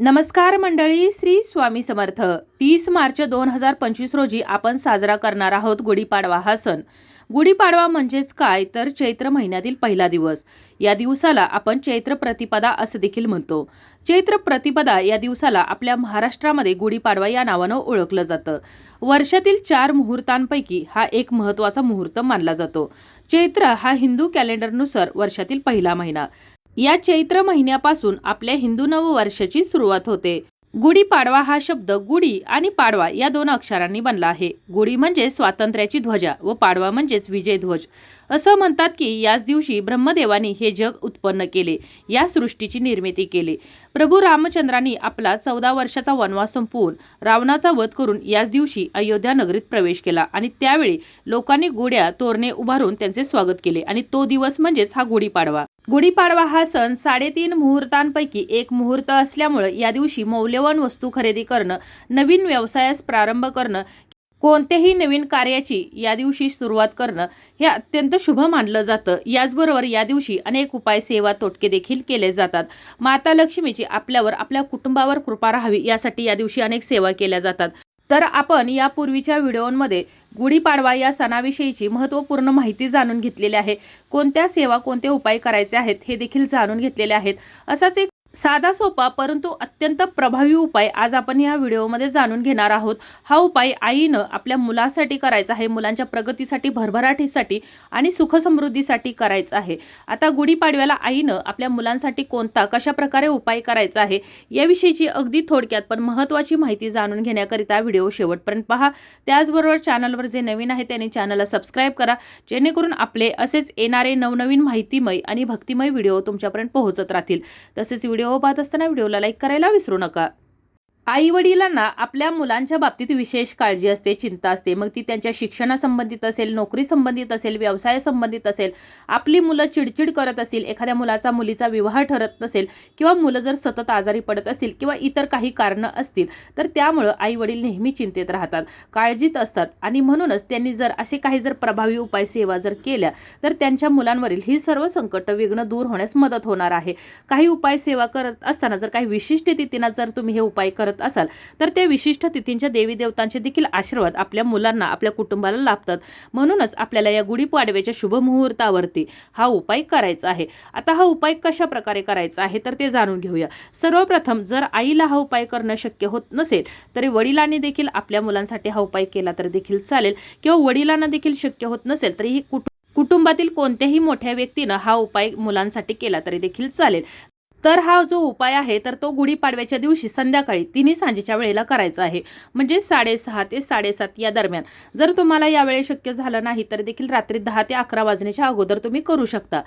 नमस्कार मंडळी श्री स्वामी समर्थ. तीस मार्च दोन हजार पंचवीस रोजी आपण साजरा करणार आहोत गुढीपाडवा हा सण. गुढीपाडवा म्हणजेच काय? तर चैत्र महिन्यातील पहिला दिवस. या दिवसाला आपण चैत्र प्रतिपदा असं देखील म्हणतो. चैत्र प्रतिपदा या दिवसाला आपल्या महाराष्ट्रामध्ये गुढीपाडवा या नावानं ओळखलं जातं. वर्षातील चार मुहूर्तांपैकी हा एक महत्त्वाचा मुहूर्त मानला जातो. चैत्र हा हिंदू कॅलेंडरनुसार वर्षातील पहिला महिना. या चैत्र महिन्यापासून आपल्या हिंदू नववर्षाची सुरुवात होते. गुढीपाडवा हा शब्द गुढी आणि पाडवा या दोन अक्षरांनी बनला आहे. गुढी म्हणजे स्वातंत्र्याची ध्वजा व पाडवा म्हणजेच विजय ध्वज असं म्हणतात की याच दिवशी ब्रह्मदेवानी हे जग उत्पन्न केले या सृष्टीची निर्मिती केली. प्रभू रामचंद्रांनी आपला चौदा वर्षाचा वनवास संपवून रावणाचा वध करून याच दिवशी अयोध्या नगरीत प्रवेश केला आणि त्यावेळी लोकांनी गुढ्या तोरणे उभारून त्यांचे स्वागत केले आणि तो दिवस म्हणजेच हा गुढीपाडवा गुढीपाडवा हा सण साडेतीन मुहूर्तांपैकी एक मुहूर्त असल्यामुळे या दिवशी मौल्यवान वस्तू खरेदी करणं नवीन व्यवसायास प्रारंभ करणं कोणत्याही नवीन कार्याची या दिवशी सुरुवात करणं हे अत्यंत शुभ मानलं जातं. याचबरोबर या दिवशी अनेक उपाय सेवा तोटके देखील केले जातात. माता लक्ष्मीची आपल्यावर आपल्या कुटुंबावर कृपा राहावी यासाठी या दिवशी अनेक सेवा केल्या जातात. तर आपण यापूर्वीच्या व्हिडिओमध्ये गुढीपाडवा या सणाविषयीची महत्त्वपूर्ण माहिती जाणून घेतलेली आहे. कोणत्या सेवा कोणते उपाय करायचे आहेत हे देखील जाणून घेतलेले आहेत. असाच एक साधा सोपा परंतु अत्यंत प्रभावी उपाय आज आपण या व्हिडिओमध्ये जाणून घेणार आहोत. हा उपाय आईनं आपल्या मुलासाठी करायचा आहे मुलांच्या प्रगतीसाठी भरभराटीसाठी आणि सुखसमृद्धीसाठी करायचा आहे. आता गुढीपाडव्याला आईनं आपल्या मुलांसाठी कोणता कशा प्रकारे उपाय करायचा आहे याविषयीची अगदी थोडक्यात पण महत्त्वाची माहिती जाणून घेण्याकरिता व्हिडिओ शेवटपर्यंत पहा. त्याचबरोबर चॅनलवर जे नवीन आहे त्यांनी चॅनलला सबस्क्राईब करा जेणेकरून आपले असेच येणारे नवनवीन माहितीमय आणि भक्तिमय व्हिडिओ तुमच्यापर्यंत पोहोचत राहतील. तसेच व्हिडिओ पाहत असताना व्हिडिओला लाईक करायला विसरू नका. आई वडिलांना आपल्या मुलांच्या बाबतीत विशेष काळजी असते चिंता असते. मग ती त्यांच्या शिक्षणासंबंधित असेल नोकरी संबंधित असेल व्यवसायासंबंधित असेल आपली मुलं चिडचिड करत असतील एखाद्या मुलाचा मुलीचा विवाह ठरत नसेल किंवा मुलं जर सतत आजारी पडत असतील किंवा इतर काही कारणं असतील तर त्यामुळं आई वडील नेहमी चिंतेत राहतात काळजीत असतात. आणि म्हणूनच त्यांनी जर असे काही जर प्रभावी उपाय सेवा जर केल्या तर त्यांच्या मुलांवरील ही सर्व संकट विघ्न दूर होण्यास मदत होणार आहे. काही उपाय सेवा करत असताना जर काही विशिष्ट तिथीना जर तुम्ही हे उपाय करत असाल तर त्या विशिष्ट तिथींच्या देवी देवतांचे देखील आशीर्वाद आपल्या मुलांना आपल्या कुटुंबाला लाभतात. म्हणूनच आपल्याला या गुढीपाडव्याच्या शुभ मुहूर्तावरती हा उपाय करायचा आहे. आता हा उपाय कशा प्रकारे करायचा आहे तर ते जाणून घेऊया. सर्वप्रथम जर आईला हा उपाय करणं शक्य होत नसेल तरी वडिलांनी देखील आपल्या मुलांसाठी हा उपाय केला तर देखील चालेल. किंवा वडिलांना देखील शक्य होत नसेल तरी ही कुटुंब कुटुंबातील कोणत्याही मोठ्या व्यक्तीनं हा उपाय मुलांसाठी केला तरी देखील चालेल. तर हा जो उपाय आहे तर तो गुढीपाडव्याच्या दिवशी संध्याकाळी तिन्ही सांजेच्या वेळेला करायचा आहे. म्हणजे साडेसहा ते साडेसात या दरम्यान. जर तुम्हाला यावेळी शक्य झालं नाही तर देखील रात्री दहा ते अकरा वाजण्याच्या अगोदर तुम्ही करू शकता.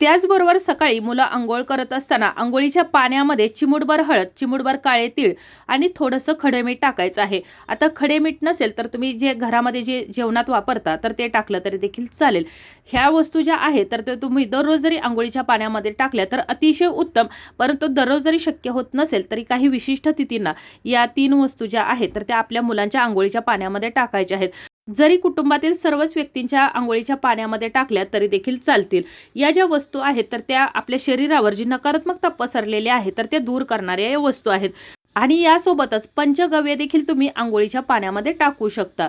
त्याचबरोबर सकाळी मुलं आंघोळ करत असताना आंघोळीच्या पाण्यामध्ये चिमुटभर हळद चिमुटभर काळे तीळ आणि थोडंसं खडे मीठ टाकायचं आहे. आता खडे मीठ नसेल तर तुम्ही जे घरामध्ये जे जेवणात वापरता तर ते टाकलं तरी देखील चालेल. ह्या वस्तू ज्या आहेत तर ते तुम्ही दररोज जरी आंघोळीच्या पाण्यामध्ये टाकल्या तर अतिशय उत्तम परंतु दररोज जरी शक्य होत नसेल तरी काही विशिष्ट तिथींना या तीन वस्तू ज्या आहेत तर त्या आपल्या मुलांच्या आंघोळीच्या पाण्यामध्ये टाकायच्या आहेत. जरी कुटुंबातील सर्वच व्यक्तींच्या आंघोळीच्या पाण्यामध्ये टाकल्या तरी देखील चालतील. या ज्या वस्तू आहेत तर त्या आपल्या शरीरावर जी नकारात्मकता पसरलेली आहे तर त्या दूर करणाऱ्या या वस्तू आहेत. आणि यासोबतच पंचगव्य देखील तुम्ही आंघोळीच्या पाण्यामध्ये टाकू शकता.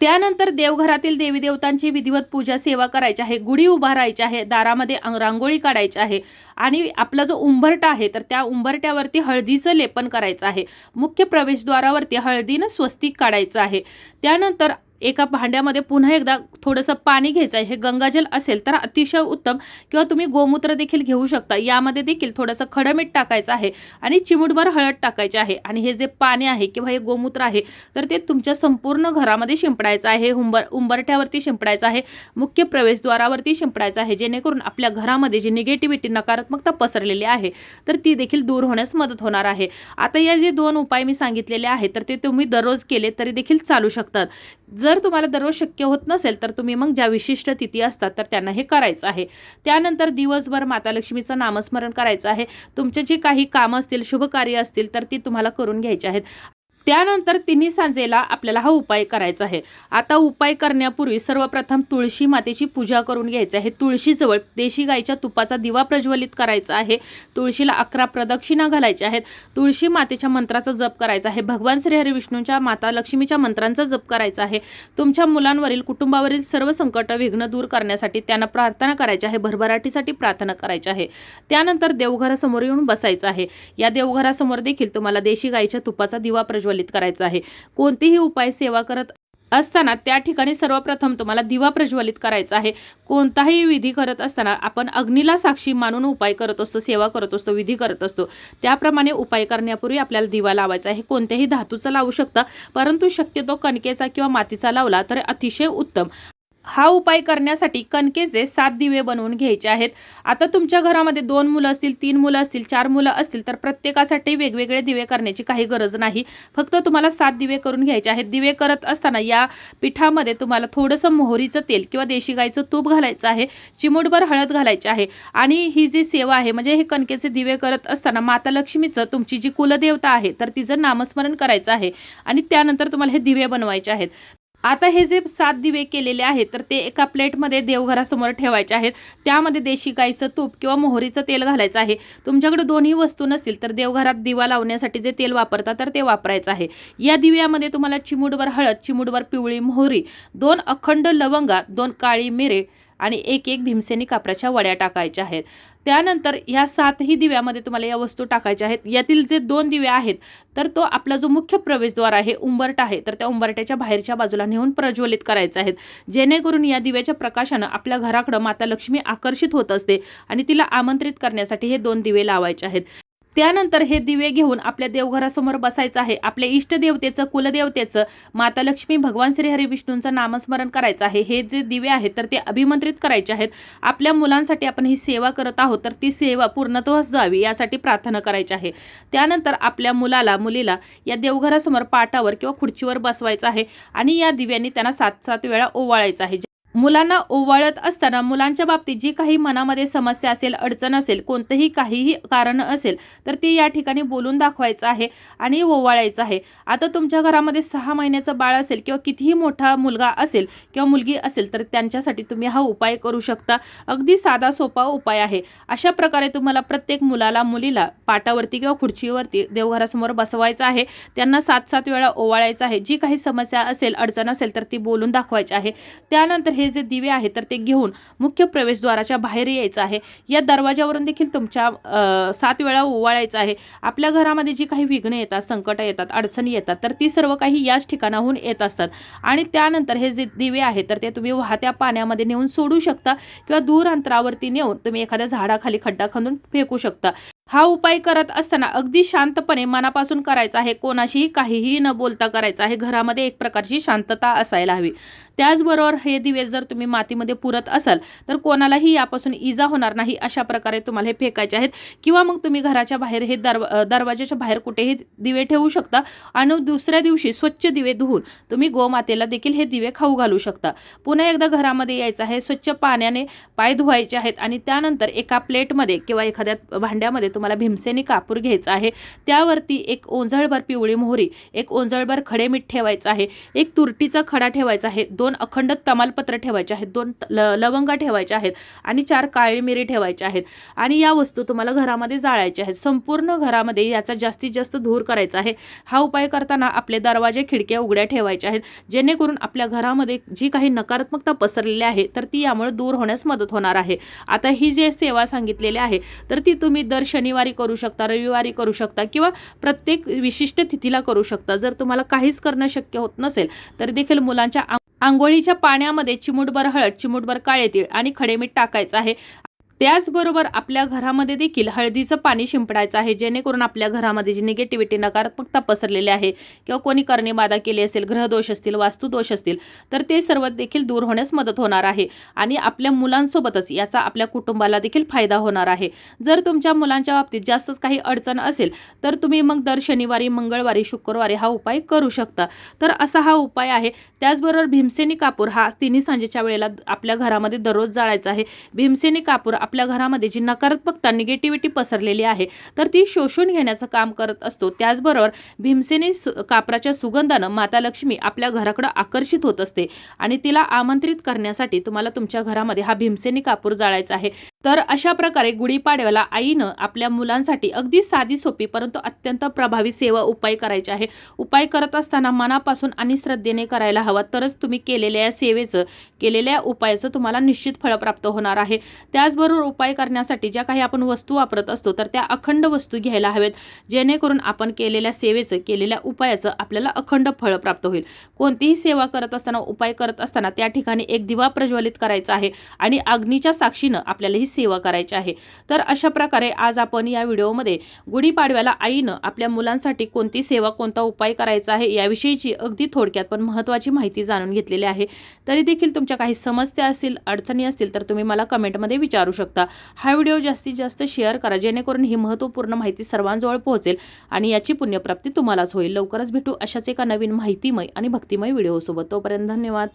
त्यानंतर देवघरातील देवी देवतांची विधिवत पूजा सेवा करायची आहे गुढी उभारायची आहे दारामध्ये रांगोळी काढायची आहे आणि आपला जो उंबरटा आहे तर त्या उंबरट्यावरती हळदीचं लेपन करायचं आहे. मुख्य प्रवेशद्वारावरती हळदीनं स्वस्तिक काढायचं आहे. त्यानंतर एका भांड्यामध्ये पुन्हा एकदा थोडंसं पाणी घ्यायचं आहे. हे गंगाजल असेल तर अतिशय उत्तम किंवा तुम्ही गोमूत्र देखील घेऊ शकता. यामध्ये देखील थोडंसं खडं मीठ टाकायचं आहे आणि चिमूटभर हळद टाकायचे आहे. आणि हे जे पाणी आहे किंवा हे गोमूत्र आहे तर ते तुमच्या संपूर्ण घरामध्ये शिंपडायचं आहे. उंबर उंबरठ्यावरती शिंपडायचं आहे. मुख्य प्रवेशद्वारावरती शिंपडायचं आहे जेणेकरून आपल्या घरामध्ये जी निगेटिव्हिटी नकारात्मकता पसरलेली आहे तर ती देखील दूर होण्यास मदत होणार आहे. आता या जे दोन उपाय मी सांगितलेले आहेत तर ते तुम्ही दररोज केले तरी देखील चालू शकतात. जर तुम्हाला दररोज शक्य होत नसेल तर तुम्ही मग ज्या विशिष्ट तिथी असतात तर त्यांना हे करायचं आहे. त्यानंतर दिवसभर माता लक्ष्मीचं नामस्मरण करायचं आहे. तुमचे जे काही कामं असतील शुभ कार्य असतील तर ती तुम्हाला करून घ्यायची आहेत. त्यानंतर तिन्ही सांजेला आपल्याला हा उपाय करायचा आहे. आता उपाय करण्यापूर्वी सर्वप्रथम तुळशी मातेची पूजा करून घ्यायची आहे. तुळशीजवळ देशी गाईच्या तुपाचा दिवा प्रज्वलित करायचा आहे. तुळशीला अकरा प्रदक्षिणा घालायच्या आहेत. तुळशी मातेच्या मंत्राचा जप करायचा आहे. भगवान श्रीहरी विष्णूंच्या माता लक्ष्मीच्या मंत्रांचा जप करायचा आहे. तुमच्या मुलांवरील कुटुंबावरील सर्व संकट विघ्न दूर करण्यासाठी त्यांना प्रार्थना करायची आहे. भरभराटीसाठी प्रार्थना करायची आहे. त्यानंतर देवघरासमोर येऊन बसायचं आहे. या देवघरासमोर देखील तुम्हाला देशी गाईच्या तुपाचा दिवा प्रज्वलित करायचा आहे. कोणतेही उपाय सेवा करत असताना त्या ठिकाणी सर्वप्रथम तुम्हाला दिवा प्रज्वलित करायचा आहे. कोणताही विधी करत असताना आपण अग्नीला साक्षी मानून उपाय करत असतो सेवा करत असतो विधी करत असतो. त्याप्रमाणे उपाय करण्यापूर्वी आपल्याला दिवा लावायचा आहे. कोणत्याही धातूचा लावू शकता परंतु शक्यतो कणकेचा किंवा मातीचा लावला तर अतिशय उत्तम. हा उपाय करण्यासाठी कणकेचे सात दिवे बनवून घ्यायचे आहेत. आता तुमच्या घरामध्ये दोन मुलं असतील तीन मुलं असतील चार मुलं असतील तर प्रत्येकासाठी वेगवेगळे दिवे करण्याची काही गरज नाही. फक्त तुम्हाला सात दिवे करून घ्यायचे आहेत. दिवे करत असताना या पिठामध्ये तुम्हाला थोडंसं मोहरीचं तेल किंवा देशी गाईचं तूप घालायचं आहे चिमूटभर हळद घालायची आहे आणि ही जी सेवा आहे म्हणजे हे कणकेचे दिवे करत असताना माता लक्ष्मीचं तुमची जी कुलदेवता आहे तर तिचं नामस्मरण करायचं आहे आणि त्यानंतर तुम्हाला हे दिवे बनवायचे आहेत. आता हे जे सात दिवे केलेले आहेत तर ते एका प्लेटमध्ये देवघरासमोर ठेवायचे आहेत. त्यामध्ये देशी गाईचं तूप किंवा मोहरीचं तेल घालायचं आहे. तुमच्याकडे दोन्ही वस्तू नसतील तर देवघरात दिवा लावण्यासाठी जे तेल वापरतात तर ते वापरायचं आहे. या दिव्यामध्ये तुम्हाला चिमुडवर हळद चिमुडवर पिवळी मोहरी दोन अखंड लवंगा दोन काळी मिरे आणि एक एक भीमसेनी कापराच्या वड्या टाकायच्या आहेत. त्यानंतर ह्या सातही दिव्यामध्ये तुम्हाला या वस्तू टाकायच्या आहेत. यातील जे दोन दिवे आहेत तर तो आपला जो मुख्य प्रवेशद्वार आहे उंबरटा आहे तर त्या उंबरट्याच्या बाहेरच्या बाजूला नेऊन प्रज्वलित करायचं आहेत. जेणेकरून या दिव्याच्या प्रकाशानं आपल्या घराकडं माता लक्ष्मी आकर्षित होत असते आणि तिला आमंत्रित करण्यासाठी हे दोन दिवे लावायचे आहेत. त्यानंतर हे दिवे घेऊन आपल्या देवघरासमोर बसायचं आहे. आपल्या इष्टदेवतेचं कुलदेवतेचं माता लक्ष्मी भगवान श्रीहरी विष्णूंचं नामस्मरण करायचं आहे. हे जे दिवे आहेत तर ते अभिमंत्रित करायचे आहेत. आपल्या मुलांसाठी आपण ही सेवा करत आहोत तर ती सेवा पूर्णत्वास जावी यासाठी प्रार्थना करायची आहे. त्यानंतर आपल्या मुलाला मुलीला या देवघरासमोर पाटावर किंवा खुर्चीवर बसवायचं आहे आणि या दिव्यांनी त्यांना सात सात वेळा ओवाळायचं आहे. मुलांना ओवाळत असताना मुलांच्या बाबतीत जी काही मनामध्ये समस्या असेल अडचण असेल कोणतंही काहीही कारण असेल तर ती या ठिकाणी बोलून दाखवायचं आहे आणि ओवाळायचं आहे. आता तुमच्या घरामध्ये सहा महिन्याचं बाळ असेल किंवा कितीही मोठा मुलगा असेल किंवा मुलगी असेल तर त्यांच्यासाठी तुम्ही हा उपाय करू शकता. अगदी साधा सोपा उपाय आहे. अशा प्रकारे तुम्हाला प्रत्येक मुलाला मुलीला पाटावरती किंवा खुर्चीवरती देवघरासमोर बसवायचं आहे. त्यांना सात सात वेळा ओवाळायचं आहे. जी काही समस्या असेल अडचण असेल तर ती बोलून दाखवायची आहे. त्यानंतर हे जे दिवे आहे तर ते घेऊन मुख्य प्रवेशद्वाराच्या बाहेर यायचं आहे. या दरवाजावरून देखील तुमच्या सात वेळा ओवाळायचं आहे. आपल्या घरामध्ये जी काही विघ्न येतात संकट येतात अडचणी येतात तर ती सर्व काही याच ठिकाणाहून येत असतात. आणि त्यानंतर हे जे दिवे आहेत तर ते तुम्ही वाहत्या पाण्यामध्ये नेऊन सोडू शकता किंवा दूर अंतरावरती नेऊन तुम्ही एखाद्या झाडाखाली खड्डा खणून फेकू शकता. हा उपाय करत असताना अगदी शांतपणे मनापासून करायचा आहे. कोणाशीही काहीही न बोलता करायचा आहे. घरामध्ये एक प्रकारची शांतता असायला हवी. त्याचबरोबर हे दिवे जर तुम्ही मातीमध्ये पुरत असाल तर कोणालाही यापासून इजा होणार नाही अशा प्रकारे तुम्हाला हे फेकायचे आहेत. किंवा मग तुम्ही घराच्या बाहेर हे दरवा दरवाज्याच्या दरवाजाच्या बाहेर कुठेही दिवे ठेवू शकता आणि दुसऱ्या दिवशी स्वच्छ दिवे धुवून तुम्ही गोमातेला देखील हे दिवे खाऊ घालू शकता. पुन्हा एकदा घरामध्ये यायचं आहे स्वच्छ पाण्याने पाय धुवायचे आहेत आणि त्यानंतर एका प्लेटमध्ये किंवा एखाद्या भांड्यामध्ये तुम्हाला भीमसेनी कापूर घ्यायचा आहे. त्यावरती एक ओंजळभर पिवळी मोहरी एक ओंजळभर खडे मीठ ठेवायचं आहे एक तुरटीचा खडा ठेवायचा आहे दोन दोन अखंड तमालपत्र ठेवायचे आहेत दोन त- ल लवंगा ठेवायच्या आहेत आणि चार काळी मिरी ठेवायच्या आहेत. आणि या वस्तू तुम्हाला घरामध्ये जाळायच्या आहेत. संपूर्ण घरामध्ये याचा जास्तीत जास्त धूर करायचा आहे. हा उपाय करताना आपले दरवाजे खिडक्या उघड्या ठेवायच्या आहेत. जेणेकरून आपल्या घरामध्ये जी काही नकारात्मकता पसरलेली आहे तर ती यामुळे दूर होण्यास मदत होणार आहे. आता ही जे सेवा सांगितलेली आहे तर ती तुम्ही दर शनिवारी करू शकता रविवारी करू शकता किंवा प्रत्येक विशिष्ट तिथीला करू शकता. जर तुम्हाला काहीच करणं शक्य होत नसेल तर देखील मुलांच्या आंघोळीच्या पाण्यामध्ये चिमूटभर हळद चिमूटभर काळे तीळ आणि खडे मीठ टाकायचं आहे. त्याचबरोबर आपल्या घरामध्ये देखील हळदीचं पाणी शिंपडायचं आहे जेणेकरून आपल्या घरामध्ये जी निगेटिव्हिटी नकारात्मकता पसरलेली आहे किंवा कोणी कर्णीबाधा केली असेल ग्रहदोष असतील वास्तुदोष असतील तर ते सर्व देखील दूर होण्यास मदत होणार आहे आणि आपल्या मुलांसोबतच याचा आपल्या कुटुंबाला देखील फायदा होणार आहे. जर तुमच्या मुलांच्या बाबतीत जास्तच काही अडचण असेल तर तुम्ही मग दर शनिवारी मंगळवारी शुक्रवारी हा उपाय करू शकता. तर असा हा उपाय आहे. त्याचबरोबर भीमसेनी कापूर हा तिन्ही सांजेच्या वेळेला आपल्या घरामध्ये दररोज जाळायचा आहे. भीमसेनी कापूर आपल्या घरामध्ये जी नकारात्मकता निगेटिव्हिटी पसरलेली आहे तर ती शोषून घेण्याचं काम करत असतो. त्याचबरोबर भीमसेनी सु कापराच्या सुगंधानं माता लक्ष्मी आपल्या घराकडं आकर्षित होत असते आणि तिला आमंत्रित करण्यासाठी तुम्हाला तुमच्या घरामध्ये हा भीमसेनी कापूर जाळायचा आहे. तर अशा प्रकारे गुढीपाडव्याला आईनं आपल्या मुलांसाठी अगदी साधी सोपी परंतु अत्यंत प्रभावी सेवा उपाय करायचे आहे. उपाय करत असताना मनापासून आणि श्रद्धेने करायला हवा. तरच तुम्ही केलेल्या या सेवेचं केलेल्या उपायाचं तुम्हाला निश्चित फळ प्राप्त होणार आहे. त्याचबरोबर उपाय करण्यासाठी ज्या काही आपण वस्तू वापरत असतो तर त्या अखंड वस्तू घ्यायला हव्यात जेणेकरून आपण केलेल्या सेवेचं केलेल्या उपायाचं आपल्याला अखंड फळ प्राप्त होईल. कोणतीही सेवा करत असताना उपाय करत असताना त्या ठिकाणी एक दिवा प्रज्वलित करायचा आहे आणि अग्नीच्या साक्षीनं आपल्याला ही सेवा करायची आहे. तर अशा प्रकारे आज आपण या व्हिडिओमध्ये गुढीपाडव्याला आईनं आपल्या मुलांसाठी कोणती सेवा कोणता उपाय करायचा आहे याविषयीची अगदी थोडक्यात पण महत्त्वाची माहिती जाणून घेतलेली आहे. तरी देखील तुमच्या काही समस्या असतील अडचणी असतील तर तुम्ही मला कमेंटमध्ये विचारू शकता. हा व्हिडिओ जास्तीत जास्त शेअर करा जेणेकरून ही महत्त्वपूर्ण माहिती सर्वांजवळ पोहोचेल आणि याची पुण्यप्राप्ती तुम्हालाच होईल. लवकरच भेटू अशाच एका नवीन माहितीमय आणि भक्तिमय व्हिडिओसोबत. तोपर्यंत धन्यवाद.